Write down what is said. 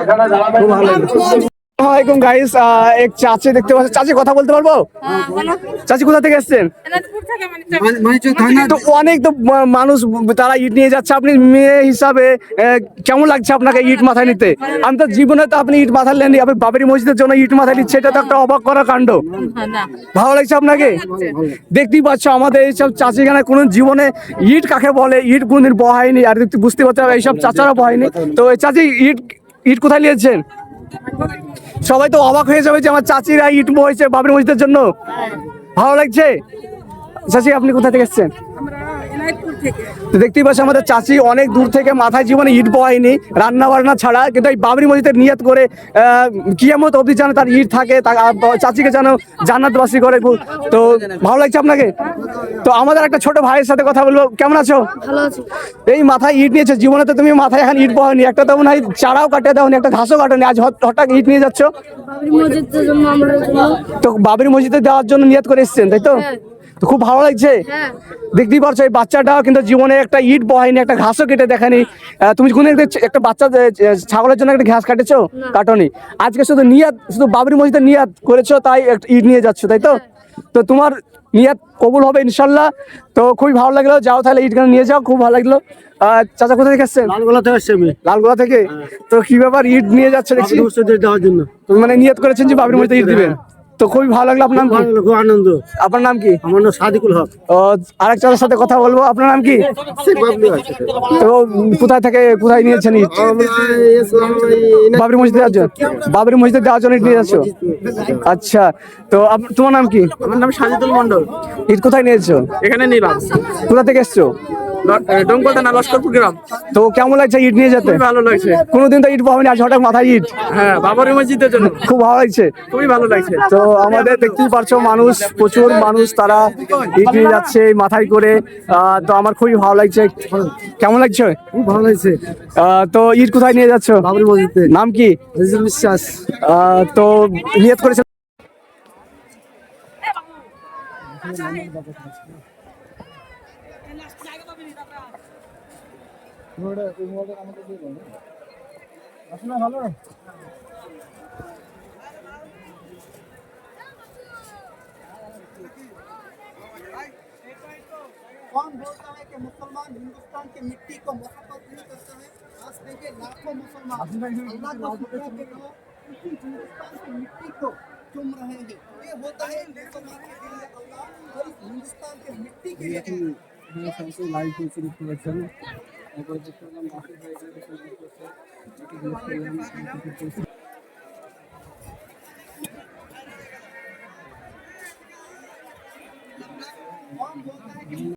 এখানে আসসালামাইকুম গাইস এক চাচি দেখতে পাচ্ছি চাচি কথা বলতে পারব? চাচি কোথা থেকে এসেছেন? তো অনেক তো মানুষ তারা ইট নিয়ে যাচ্ছে। আপনি মেয়ে হিসাবে কেমন লাগছে আপনাকে ইট মাথায় নিতে? আমি তো জীবনে তো আপনি ইট মাথায় নেননি। আপনি বাবরি মসজিদের জন্য ইট মাথায় নিচ্ছে এটা তো একটা অবাক করা কাণ্ড। ভালো লাগছে আপনাকে? দেখতেই পাচ্ছ আমাদের এইসব চাচিখানে কোনো জীবনে ইট কাকে বলে? ইট কোনদিন বহায়নি। আর দেখতে বুঝতে পারতে হবে এইসব চাচারা বহায়নি। তো চাচি ইট ইট কোথায় নিয়েছেন? সবাই তো অবাক হয়ে যাবে যে আমার চাচিরা ইট হয়েছে বাবরি মসজিদের জন্য। ভালো লাগছে? চাচি, আপনি কোথা থেকে এসেছেন? দেখতেই পাচ্ছি আমাদের চাচি অনেক দূর থেকে মাথায় জীবনে ইট বহায়নি রান্না বান্না ছাড়া কিন্তু এই বাবরি মসজিদের নিয়ত করে কিয়ামত অবধি যেন তার ইট থাকে চাচিকে যেন জান্নাতবাসী করে। তো ভালো লাগছে আপনাকে? তো আমাদের একটা ছোট ভাইয়ের সাথে কথা বলব। কেমন আছো? এই মাথায় ইট নিয়েছো জীবনে তো তুমি মাথায় এখন ইট বহানি একটা তো মনে হয় চারাও কাটে দাওনি একটা ঘাসও কাটেনি। আজ হঠাৎ ইট নিয়ে যাচ্ছ। তো বাবরি মসজিদে যাওয়ার জন্য নিয়ত করে এসছেন তাই তো? হ্যাঁ। তো খুব ভালো লাগছে। হ্যাঁ। দেখতেই পারছ এই বাচ্চাটাও কিন্তু জীবনে একটা ইট বহায়নি একটা ঘাসও কেটে দেখেনি। তুমি কোনো একটা একটা বাচ্চা ছাগলের জন্য একটা ঘাস কাটেছো? কাটনি। আজকে শুধু নিয়াত শুধু বাবরি মসজিদে নিয়াত করেছ তাই একটা ইট নিয়ে যাচ্ছ তাই তো? তো তোমার নিয়াত কবুল হবে ইনশাল্লাহ। তো খুবই ভালো লাগল। যাও তাহলে ইটখানে নিয়ে যাও খুব ভালো লাগল। আহ, চাচা কোথা থেকে আসছেন লালগোলা থেকে আসছি আমি। লালগোলা থেকে? তো কি ব্যাপার ইট নিয়ে যাচ্ছে দেখছি দেওয়ার জন্য। তুমি মানে নিয়ত করেছেন যে বাবির মধ্যে ইট দিবেন? তো খুবই ভালো লাগল আপনার নাম কি? খুব আনন্দ। আপনার নাম কি? আমার নাম সাদিকুল হক। ও আরেক চাচার সাথে কথা বলব আপনার নাম কি? শেখ বাবলু আছে। তো কোথায় থেকে কোথায় নিয়েছেন ইট বাবরি মসজিদে দেওয়ার জন্য বাবরি মসজিদে দেওয়ার জন্য ইট নিয়ে যাচ্ছ আচ্ছা তো আপ- তোমার নাম কি? আমার নাম সাজিদুল মন্ডল ইট কোথায় নিয়েছো এখানে নিলাম। কোথা থেকে এসছো? ডোমকল থানা লস্করপুর গ্রাম। তো কেমন লাগছে ইট নিয়ে যেতে? ভালো লাগছে। কোনোদিন তো ইট পাবেনি আজ হঠাৎ মাথায় ইট। হ্যাঁ বাবরি মসজিদের জন্য। খুব ভালো লাগছে। খুবই ভালো লাগছে। তো আমাদের দেখতেই পারছ মানুষ প্রচুর মানুষ তারা ইট নিয়ে যাচ্ছে মাথায় করে। আহ, তো আমার খুবই ভালো লাগছে। কেমন লাগছে? খুব ভালো লাগছে। আহ, তো ইট কোথায় নিয়ে যাচ্ছ? বাবরি মসজিদে। নাম কি? রিজুল বিশ্বাস। আহ, তো নিয়ত করেছে कौन बोलता है कि मुसलमान हिंदुस्तान की मिट्टी को मोहब्बत नहीं करता है? आज देखिए लाखों मुसलमान अल्लाह का शुक्र के कहो हिंदुस्तान की मिट्टी को चुम रहे हैं। ये होता है मुसलमान के में अल्लाह और हिंदुस्तान की मिट्टी के लिए এখানে সবাইকে লাইভ হয়েছে দেখতে পাচ্ছেন। তারপরে দেখতে পেলাম বাকি হয়ে যাবে সবাইকে দেখতে পেলাম